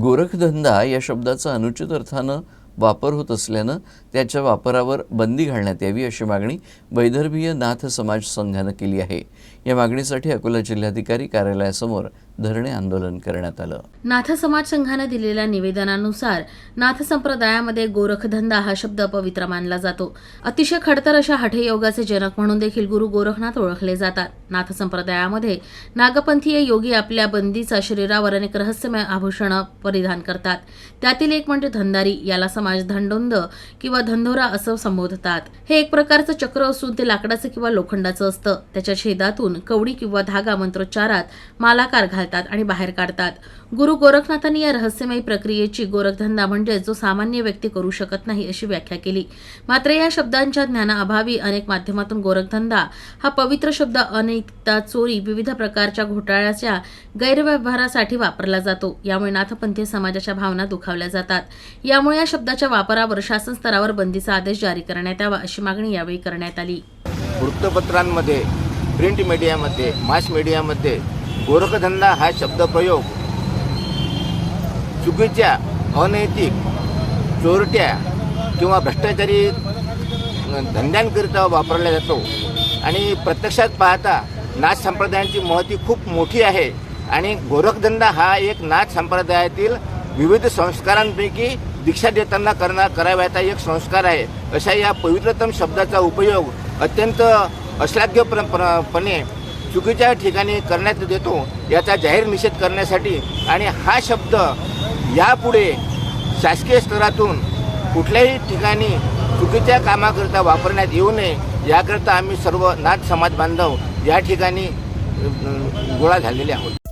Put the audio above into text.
गोरखधंदा या शब्दाचा अनुचित अर्थानं वापर होत असल्यानं त्याच्या वापरावर बंदी घालण्यात यावी अशी मागणी वैदर्भीय नाथ समाज संघानं केली आहे. या मागणीसाठी अकोला जिल्हाधिकारी कार्यालयासमोर धरणे आंदोलन करण्यात आलं. नाथ समाज संघानं दिलेल्या निवेदनानुसार नाथ संप्रदायामध्ये गोरखधंदा हा शब्द पवित्र मानला जातो. अतिशय खडतर अशा हठयोगाचे जनक म्हणून देखील गुरु गोरखनाथ ओळखले जातात. नाथ संप्रदायामध्ये नागपंथीय योगी आपल्या बंदीचा शरीरावर अनेक रहस्यमय आभूषणं परिधान करतात. त्यातील एक म्हणजे धंदारी. याला समाज धंडोंद किंवा धंदोरा असं संबोधतात. हे एक प्रकारचं चक्र असून ते लाकडाचं किंवा लोखंडाचं असतं. त्याच्या छेदातून कवडी किंवा धागा मंत्रोच्चारात मालाकार घालतात आणि बाहेर काढतात. गुरु गोरखनाथांनी या रहस्यमयी प्रक्रियेची गोरखधंदा म्हणजे जो सामान्य व्यक्ती करू शकत नाही अशी व्याख्या केली. मात्र या शब्दांच्या ज्ञानाअभावी अनेक माध्यमातून गोरखधंदा हा पवित्र शब्द अनेकदा चोरी विविध प्रकारच्या घोटाळ्याच्या गैरव्यवहारासाठी वापरला जातो. यामुळे नाथपंथीय समाजाच्या भावना दुखावल्या जातात. यामुळे या शब्दाच्या वापरावर शासन स्तरावर बंदीचा आदेश जारी करण्यात यावा अशी मागणी यावेळी करण्यात आली. वृत्तपत्रांमध्ये प्रिंट मीडियामध्ये मास मीडियामध्ये गोरखधंदा हा शब्दप्रयोग चुकीच्या अनैतिक चोरट्या किंवा भ्रष्टाचारी धंद्यांकरिता वापरला जातो. आणि प्रत्यक्षात पाहता नाच संप्रदायांची महती खूप मोठी आहे आणि गोरखधंदा हा एक नाच संप्रदायातील विविध संस्कारांपैकी दीक्षा देताना करणार करावयाचा एक संस्कार आहे. अशा या पवित्रतम शब्दाचा उपयोग अत्यंत अश्लाघ्यपणे चुकीच्या ठिकाणी करण्यात देतो याचा जाहीर निषेध करण्यासाठी. आणि हा शब्द यापुढे शासकीय स्तरातून कुठल्याही ठिकाणी चुकीच्या कामाकरिता वापरण्यात येऊ नये याकरिता आम्ही सर्व नाथ समाज बांधव या ठिकाणी गोळा झालेले आहोत.